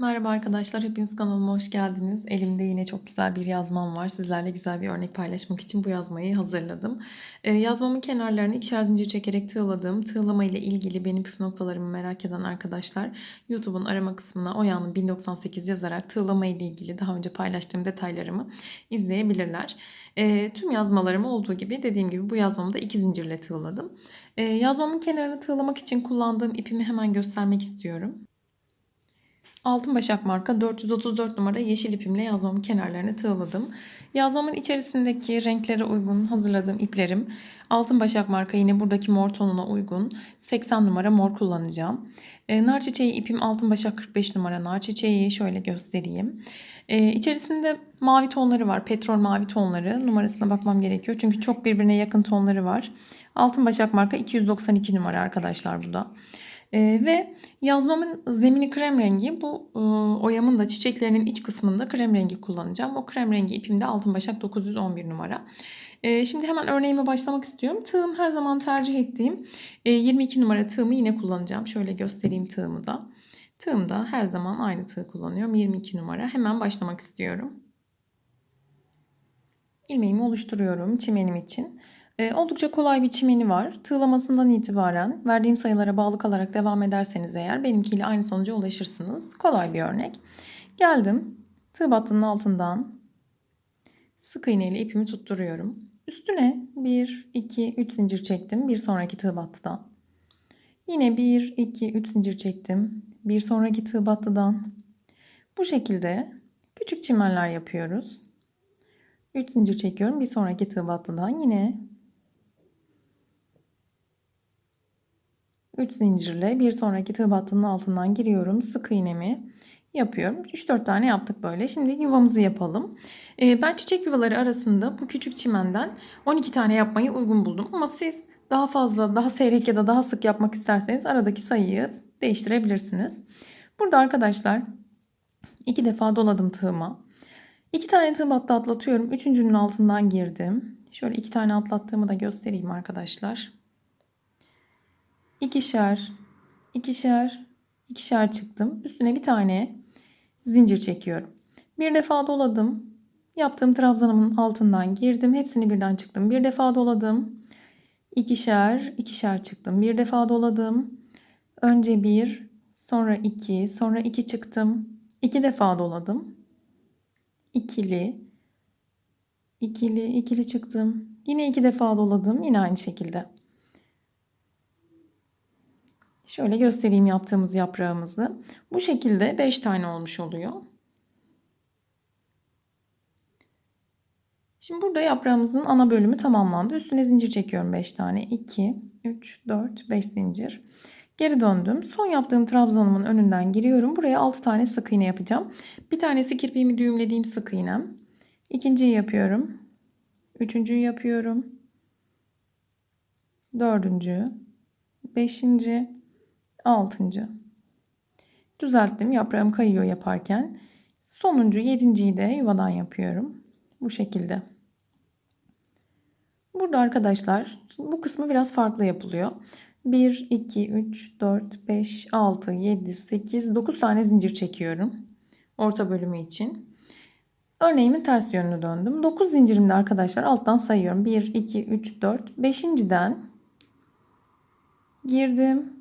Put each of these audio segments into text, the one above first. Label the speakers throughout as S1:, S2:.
S1: Merhaba arkadaşlar, hepiniz kanalıma hoş geldiniz. Elimde yine çok güzel bir yazmam var. Sizlerle güzel bir örnek paylaşmak için bu yazmayı hazırladım. Ee, yazmamın kenarlarını ikişer zincir çekerek tığladım. Tığlama ile ilgili benim püf noktalarımı merak eden arkadaşlar YouTube'un arama kısmına Oya'nın 1098 yazarak tığlama ile ilgili daha önce paylaştığım detaylarımı izleyebilirler. Ee, tüm yazmalarım olduğu gibi dediğim gibi bu yazmamı da iki zincirle tığladım. Ee, yazmamın kenarını tığlamak için kullandığım ipimi hemen göstermek istiyorum. Altın Başak marka 434 numara yeşil ipimle yazmamın kenarlarını tığladım. Yazmamın içerisindeki renklere uygun hazırladığım iplerim Altın Başak marka yine buradaki mor tonuna uygun 80 numara mor kullanacağım. E, nar çiçeği ipim Altın Başak 45 numara nar çiçeği şöyle göstereyim. E, içerisinde mavi tonları var petrol mavi tonları numarasına bakmam gerekiyor çünkü çok birbirine yakın tonları var. Altın Başak marka 292 numara arkadaşlar bu da. E, ve yazmamın zemini krem rengi. Bu e, oyamın da çiçeklerinin iç kısmında krem rengi kullanacağım. O krem rengi ipimde Altın Başak 911 numara. E, şimdi hemen örneğime başlamak istiyorum. Tığım her zaman tercih ettiğim e, 22 numara tığımı yine kullanacağım. Şöyle göstereyim tığımı da. Tığımda her zaman aynı tığ kullanıyorum. 22 numara. Hemen başlamak istiyorum. İlmeğimi oluşturuyorum çimenim için. E, oldukça kolay bir çimeni var. Tığlamasından itibaren verdiğim sayılara bağlı kalarak devam ederseniz eğer benimkiyle aynı sonuca ulaşırsınız. Kolay bir örnek. Geldim. Tığ battının altından sık iğne ile ipimi tutturuyorum. Üstüne 1, 2, 3 zincir çektim. Bir sonraki tığ battıdan. Yine 1, 2, 3 zincir çektim. Bir sonraki tığ battıdan. Bu şekilde küçük çimenler yapıyoruz. 3 zincir çekiyorum. Bir sonraki tığ battıdan yine 3 zincirle bir sonraki tığ battının altından giriyorum. Sık iğnemi yapıyorum. 3-4 tane yaptık böyle. Şimdi yuvamızı yapalım. Ee, ben çiçek yuvaları arasında bu küçük çimenden 12 tane yapmayı uygun buldum. Ama siz daha fazla, daha seyrek ya da daha sık yapmak isterseniz aradaki sayıyı değiştirebilirsiniz. Burada arkadaşlar iki defa doladım tığıma. İki tane tığ battı atlatıyorum. Üçüncünün altından girdim. Şöyle iki tane atlattığımı da göstereyim arkadaşlar ikişer, ikişer, ikişer çıktım. Üstüne bir tane zincir çekiyorum. Bir defa doladım. Yaptığım trabzanımın altından girdim. Hepsini birden çıktım. Bir defa doladım. İkişer, ikişer çıktım. Bir defa doladım. Önce bir, sonra iki, sonra iki çıktım. İki defa doladım. İkili, ikili, ikili çıktım. Yine iki defa doladım. Yine aynı şekilde. Şöyle göstereyim yaptığımız yaprağımızı. Bu şekilde 5 tane olmuş oluyor. Şimdi burada yaprağımızın ana bölümü tamamlandı. Üstüne zincir çekiyorum 5 tane. 2, 3, 4, 5 zincir. Geri döndüm. Son yaptığım trabzanımın önünden giriyorum. Buraya 6 tane sık iğne yapacağım. Bir tanesi kirpiğimi düğümlediğim sık iğnem. İkinciyi yapıyorum. Üçüncüyü yapıyorum. Dördüncü. Beşinci. Altıncı. Düzelttim. Yaprağım kayıyor yaparken. Sonuncu yedinciyi de yuvadan yapıyorum. Bu şekilde. Burada arkadaşlar bu kısmı biraz farklı yapılıyor. 1, 2, 3, 4, 5, 6, 7, 8, 9 tane zincir çekiyorum. Orta bölümü için. Örneğimin ters yönünü döndüm. 9 zincirimde arkadaşlar alttan sayıyorum. 1, 2, 3, 4, 5.den girdim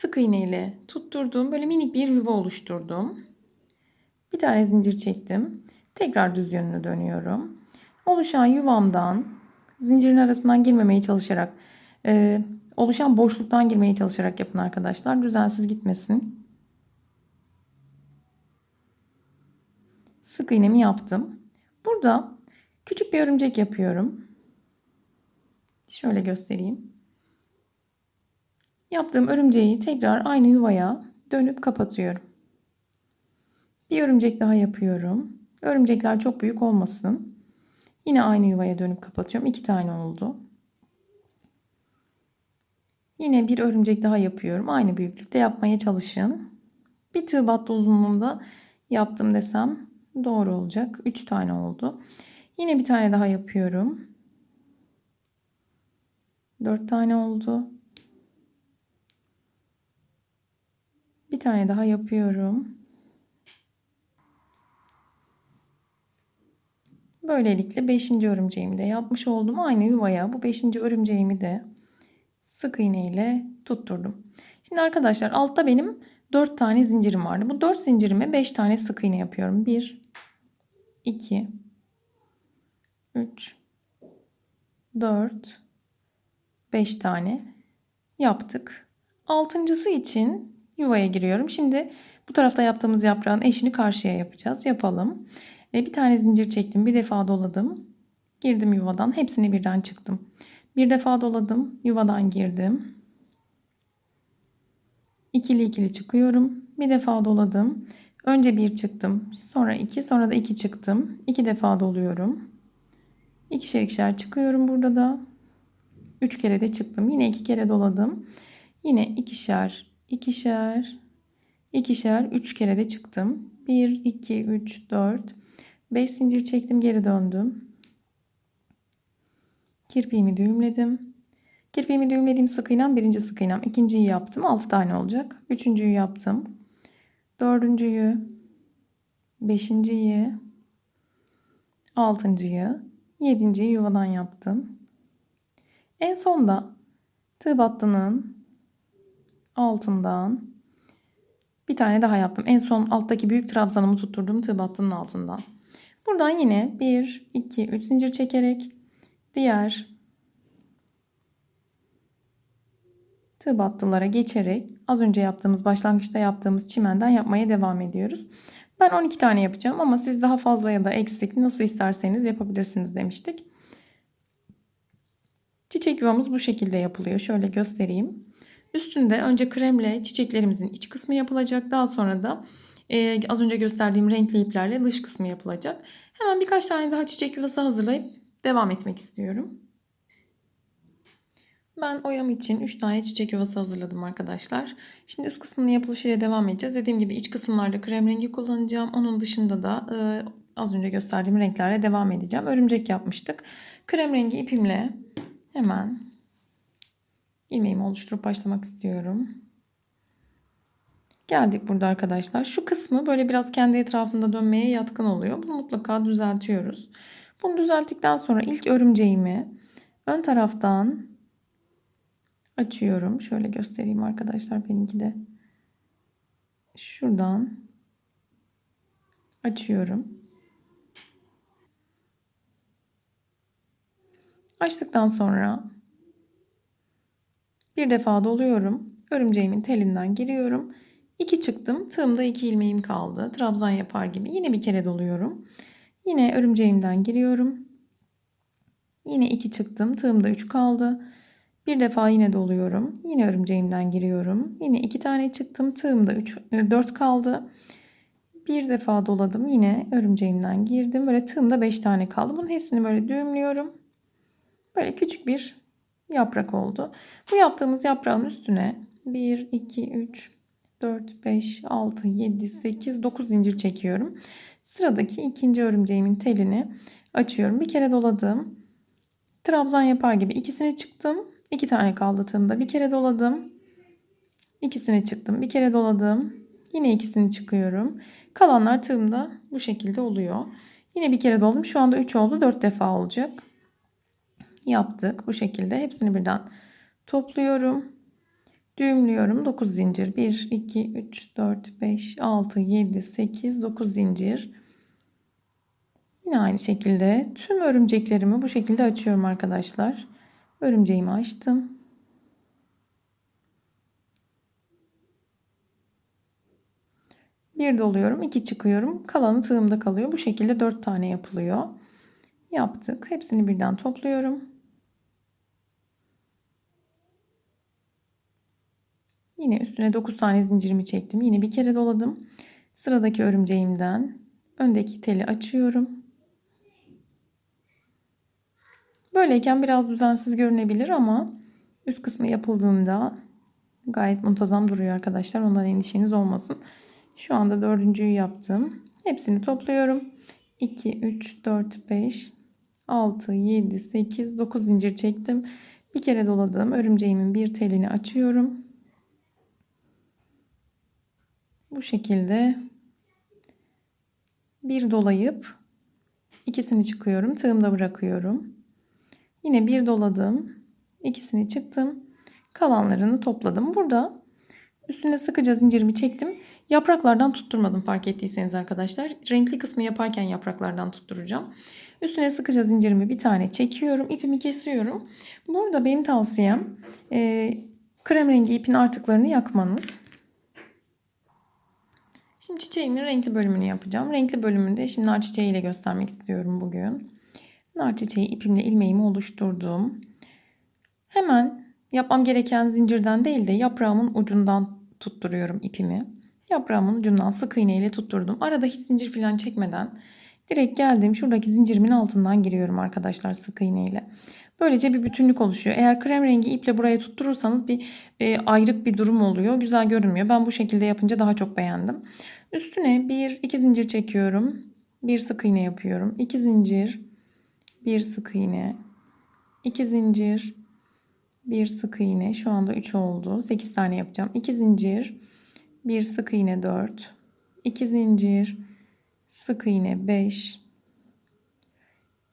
S1: sık iğne ile tutturdum. Böyle minik bir yuva oluşturdum. Bir tane zincir çektim. Tekrar düz yönünü dönüyorum. Oluşan yuvamdan zincirin arasından girmemeye çalışarak e, oluşan boşluktan girmeye çalışarak yapın arkadaşlar. Düzensiz gitmesin. Sık iğnemi yaptım. Burada küçük bir örümcek yapıyorum. Şöyle göstereyim. Yaptığım örümceği tekrar aynı yuvaya dönüp kapatıyorum. Bir örümcek daha yapıyorum. Örümcekler çok büyük olmasın. Yine aynı yuvaya dönüp kapatıyorum. İki tane oldu. Yine bir örümcek daha yapıyorum. Aynı büyüklükte yapmaya çalışın. Bir tığ battı uzunluğunda yaptım desem doğru olacak. Üç tane oldu. Yine bir tane daha yapıyorum. Dört tane oldu. Tane daha yapıyorum. Böylelikle 5. örümceğimi de yapmış oldum. Aynı yuvaya bu 5. örümceğimi de sık iğne ile tutturdum. Şimdi arkadaşlar altta benim 4 tane zincirim vardı. Bu 4 zincirime 5 tane sık iğne yapıyorum. 1 2 3 4 5 tane yaptık. Altıncısı için yuvaya giriyorum. Şimdi bu tarafta yaptığımız yaprağın eşini karşıya yapacağız. Yapalım. E, bir tane zincir çektim. Bir defa doladım. Girdim yuvadan. Hepsini birden çıktım. Bir defa doladım. Yuvadan girdim. İkili ikili çıkıyorum. Bir defa doladım. Önce bir çıktım. Sonra iki. Sonra da iki çıktım. İki defa doluyorum. İkişer ikişer çıkıyorum burada da. Üç kere de çıktım. Yine iki kere doladım. Yine ikişer, ikişer, ikişer, üç kere de çıktım. Bir, iki, üç, dört, beş zincir çektim. Geri döndüm. Kirpiğimi düğümledim. Kirpiğimi düğümlediğim sık iğnem birinci sık iğnem. ikinciyi yaptım. Altı tane olacak. Üçüncüyü yaptım. Dördüncüyü. Beşinciyi. Altıncıyı. Yedinciyi yuvadan yaptım. En sonda tığ battının altından bir tane daha yaptım. En son alttaki büyük trabzanımı tutturdum tığ altından. Buradan yine 1, 2, 3 zincir çekerek diğer tığ battılara geçerek az önce yaptığımız başlangıçta yaptığımız çimenden yapmaya devam ediyoruz. Ben 12 tane yapacağım ama siz daha fazla ya da eksik nasıl isterseniz yapabilirsiniz demiştik. Çiçek yuvamız bu şekilde yapılıyor. Şöyle göstereyim. Üstünde önce kremle çiçeklerimizin iç kısmı yapılacak. Daha sonra da e, az önce gösterdiğim renkli iplerle dış kısmı yapılacak. Hemen birkaç tane daha çiçek yuvası hazırlayıp devam etmek istiyorum. Ben oyam için 3 tane çiçek yuvası hazırladım arkadaşlar. Şimdi üst kısmının yapılışıyla devam edeceğiz. Dediğim gibi iç kısımlarda krem rengi kullanacağım. Onun dışında da e, az önce gösterdiğim renklerle devam edeceğim. Örümcek yapmıştık. Krem rengi ipimle hemen ilmeğimi oluşturup başlamak istiyorum. Geldik burada arkadaşlar. Şu kısmı böyle biraz kendi etrafında dönmeye yatkın oluyor. Bunu mutlaka düzeltiyoruz. Bunu düzelttikten sonra ilk örümceğimi ön taraftan açıyorum. Şöyle göstereyim arkadaşlar benimki de. Şuradan açıyorum. Açtıktan sonra bir defa doluyorum. Örümceğimin telinden giriyorum. 2 çıktım. Tığımda 2 ilmeğim kaldı. Trabzan yapar gibi. Yine bir kere doluyorum. Yine örümceğimden giriyorum. Yine 2 çıktım. Tığımda 3 kaldı. Bir defa yine doluyorum. Yine örümceğimden giriyorum. Yine 2 tane çıktım. Tığımda 3 4 kaldı. Bir defa doladım. Yine örümceğimden girdim. Böyle tığımda 5 tane kaldı. Bunun hepsini böyle düğümlüyorum. Böyle küçük bir yaprak oldu. Bu yaptığımız yaprağın üstüne 1, 2, 3, 4, 5, 6, 7, 8, 9 zincir çekiyorum. Sıradaki ikinci örümceğimin telini açıyorum. Bir kere doladım. Trabzan yapar gibi ikisini çıktım. İki tane kaldı tığımda. Bir kere doladım. İkisini çıktım. Bir kere doladım. Yine ikisini çıkıyorum. Kalanlar tığımda bu şekilde oluyor. Yine bir kere doladım. Şu anda 3 oldu. 4 defa olacak yaptık. Bu şekilde hepsini birden topluyorum. Düğümlüyorum. 9 zincir. 1, 2, 3, 4, 5, 6, 7, 8, 9 zincir. Yine aynı şekilde tüm örümceklerimi bu şekilde açıyorum arkadaşlar. Örümceğimi açtım. Bir doluyorum, iki çıkıyorum. Kalanı tığımda kalıyor. Bu şekilde dört tane yapılıyor. Yaptık. Hepsini birden topluyorum. Yine üstüne 9 tane zincirimi çektim. Yine bir kere doladım. Sıradaki örümceğimden öndeki teli açıyorum. Böyleyken biraz düzensiz görünebilir ama üst kısmı yapıldığında gayet muntazam duruyor arkadaşlar. Ondan endişeniz olmasın. Şu anda dördüncüyü yaptım. Hepsini topluyorum. 2, 3, 4, 5, 6, 7, 8, 9 zincir çektim. Bir kere doladım. Örümceğimin bir telini açıyorum. Bu şekilde bir dolayıp ikisini çıkıyorum. Tığımda bırakıyorum. Yine bir doladım. ikisini çıktım. Kalanlarını topladım. Burada üstüne sıkıca zincirimi çektim. Yapraklardan tutturmadım fark ettiyseniz arkadaşlar. Renkli kısmı yaparken yapraklardan tutturacağım. Üstüne sıkıca zincirimi bir tane çekiyorum. ipimi kesiyorum. Burada benim tavsiyem e, krem rengi ipin artıklarını yakmanız. Şimdi çiçeğimin renkli bölümünü yapacağım. Renkli bölümünde şimdi nar çiçeği ile göstermek istiyorum bugün. Nar çiçeği ipimle ilmeğimi oluşturdum. Hemen yapmam gereken zincirden değil de yaprağımın ucundan tutturuyorum ipimi. Yaprağımın ucundan sık iğne ile tutturdum. Arada hiç zincir falan çekmeden direkt geldim şuradaki zincirimin altından giriyorum arkadaşlar sık iğne ile. Böylece bir bütünlük oluşuyor. Eğer krem rengi iple buraya tutturursanız bir e, ayrık bir durum oluyor. Güzel görünmüyor. Ben bu şekilde yapınca daha çok beğendim. Üstüne bir iki zincir çekiyorum. Bir sık iğne yapıyorum. İki zincir, bir sık iğne, iki zincir, bir sık iğne. Şu anda 3 oldu. 8 tane yapacağım. 2 zincir, bir sık iğne 4, 2 zincir, sık iğne 5,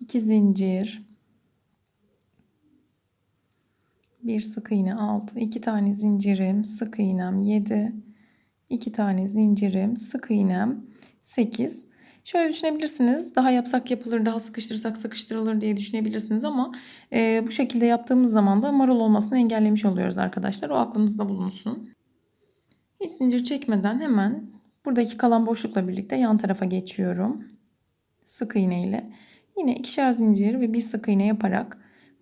S1: 2 zincir, bir sık iğne 6, 2 tane zincirim, sık iğnem 7, 2 tane zincirim, sık iğnem 8. Şöyle düşünebilirsiniz. Daha yapsak yapılır, daha sıkıştırsak sıkıştırılır diye düşünebilirsiniz ama e, bu şekilde yaptığımız zaman da marul olmasını engellemiş oluyoruz arkadaşlar. O aklınızda bulunsun. Hiç zincir çekmeden hemen buradaki kalan boşlukla birlikte yan tarafa geçiyorum. Sık iğne ile. Yine ikişer zincir ve bir sık iğne yaparak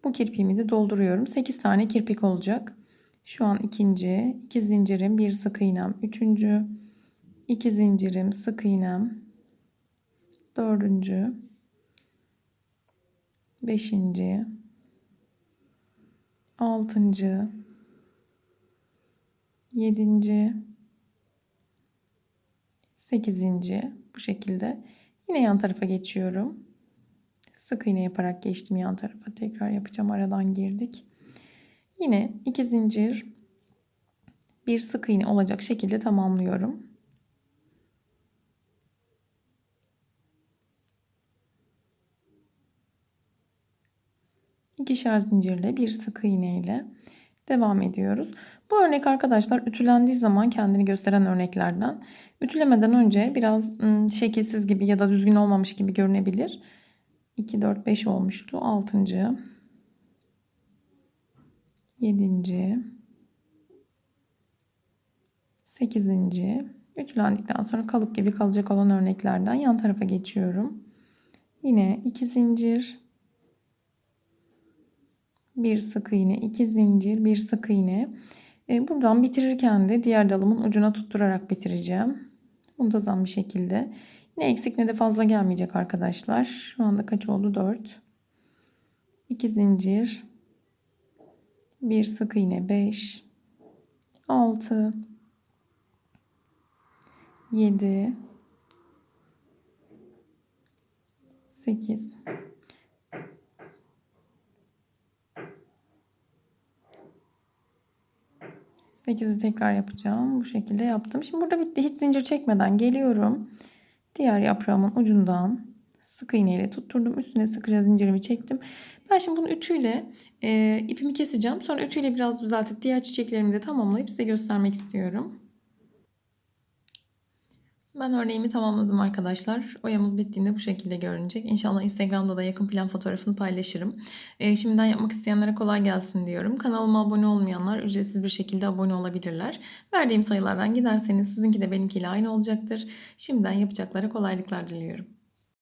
S1: bu kirpiğimi de dolduruyorum. 8 tane kirpik olacak. Şu an ikinci, iki zincirim, bir sık iğnem, üçüncü, iki zincirim, sık iğnem, dördüncü, beşinci, altıncı, yedinci, sekizinci bu şekilde. Yine yan tarafa geçiyorum. Sık iğne yaparak geçtim yan tarafa. Tekrar yapacağım. Aradan girdik. Yine iki zincir bir sık iğne olacak şekilde tamamlıyorum. İkişer zincirle bir sık iğne ile devam ediyoruz. Bu örnek arkadaşlar ütülendiği zaman kendini gösteren örneklerden. Ütülemeden önce biraz ım, şekilsiz gibi ya da düzgün olmamış gibi görünebilir. 2, 4, 5 olmuştu. 6. 7. 8. Ütülendikten sonra kalıp gibi kalacak olan örneklerden yan tarafa geçiyorum. Yine 2 zincir, bir sık iğne, 2 zincir, bir sık iğne. E, buradan bitirirken de diğer dalımın ucuna tutturarak bitireceğim. Muntazam bir şekilde. Ne eksik ne de fazla gelmeyecek arkadaşlar. Şu anda kaç oldu? 4. 2 zincir. Bir sık iğne 5. 6. 7. 8. 8'i tekrar yapacağım. Bu şekilde yaptım. Şimdi burada bitti. Hiç zincir çekmeden geliyorum. Diğer yaprağımın ucundan sık iğne ile tutturdum. Üstüne sıkıca zincirimi çektim. Ben şimdi bunu ütüyle e, ipimi keseceğim. Sonra ütüyle biraz düzeltip diğer çiçeklerimi de tamamlayıp size göstermek istiyorum. Ben örneğimi tamamladım arkadaşlar. Oyamız bittiğinde bu şekilde görünecek. İnşallah Instagram'da da yakın plan fotoğrafını paylaşırım. E, şimdiden yapmak isteyenlere kolay gelsin diyorum. Kanalıma abone olmayanlar ücretsiz bir şekilde abone olabilirler. Verdiğim sayılardan giderseniz sizinki de benimkiyle aynı olacaktır. Şimdiden yapacaklara kolaylıklar diliyorum.